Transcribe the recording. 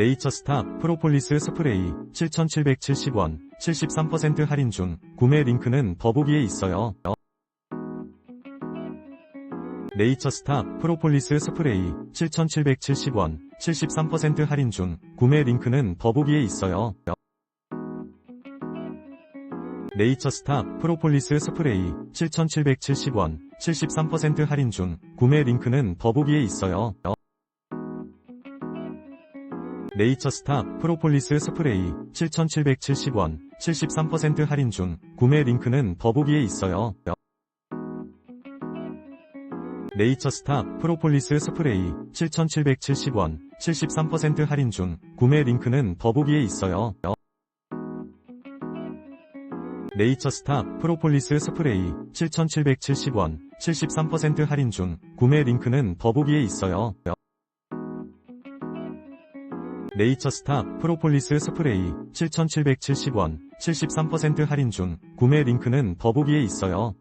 네이처스탑 프로폴리스 스프레이 7,770원 73% 할인 중 구매 링크는 더보기에 있어요. 네이처스탑 프로폴리스 스프레이 7,770원 73% 할인 중 구매 링크는 더보기에 있어요. 네이처스탑 프로폴리스 스프레이 7,770원 73% 할인 중 구매 링크는 더보기에 있어요. 네이처스탑 프로폴리스 스프레이 7,770원 73% 할인 중 구매 링크는 더보기에 있어요. 네이처스탑 프로폴리스 스프레이 7,770원 73% 할인 중 구매 링크는 더보기에 있어요. 네이처스탑 프로폴리스 스프레이 7,770원 73% 할인 중 구매 링크는 더보기에 있어요. 네이처스탑 프로폴리스 스프레이 7,770원 73% 할인 중 구매 링크는 더보기에 있어요.